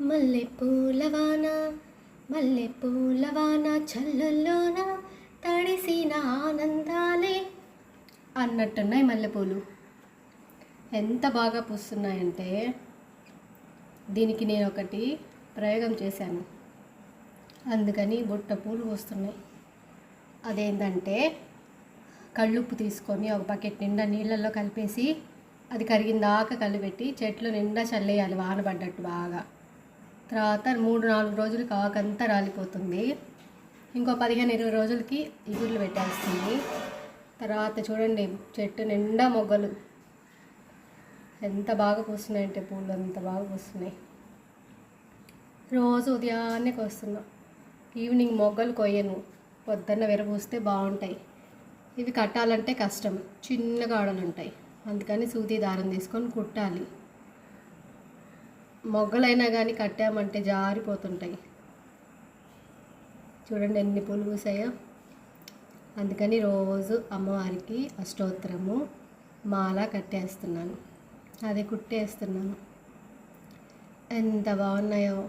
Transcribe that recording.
మల్లె పూలవాన మల్లె పూలవాన చల్లుల్లోన తడిసిన ఆనందాలే అన్నట్టున్నాయి మల్లెపూలు ఎంత బాగా పూస్తున్నాయంటే దీనికి నేను ఒకటి ప్రయోగం చేశాను. అందుకని బుట్ట పూలు పూస్తున్నాయి. అదేంటంటే కళ్ళుప్పు తీసుకొని ఒక బకెట్ నిండా నీళ్ళల్లో కలిపేసి అది కరిగిన దాకా కలిపెట్టి చెట్లు నిండా చల్లేయాలి వాన పడ్డట్టు బాగా. తర్వాత మూడు నాలుగు రోజులకి ఆకంతా రాలిపోతుంది. ఇంకో పదిహేను ఇరవై రోజులకి ఇగుర్లు పెట్టేస్తుంది. తర్వాత చూడండి చెట్టు నిండా మొగ్గలు. ఎంత బాగా పూస్తున్నాయంటే పూలు అంత బాగా పూస్తున్నాయి. రోజు ఉదయాన్నే కోస్తున్నా. ఈవినింగ్ మొగ్గలు కొయ్యను. పొద్దున్న విరబూస్తే బాగుంటాయి. ఇవి కట్టాలంటే కష్టం. చిన్న గాడలు ఉంటాయి అందుకని సూది దారం తీసుకొని కుట్టాలి. మొగ్గలైనా కానీ కట్టామంటే జారిపోతుంటాయి. చూడండి ఎన్ని పూలు పూసాయో. అందుకని రోజు అమ్మవారికి అష్టోత్తరము మాల కట్టేస్తున్నాను. అదే కుట్టేస్తున్నాను. ఎంత బాగున్నాయో.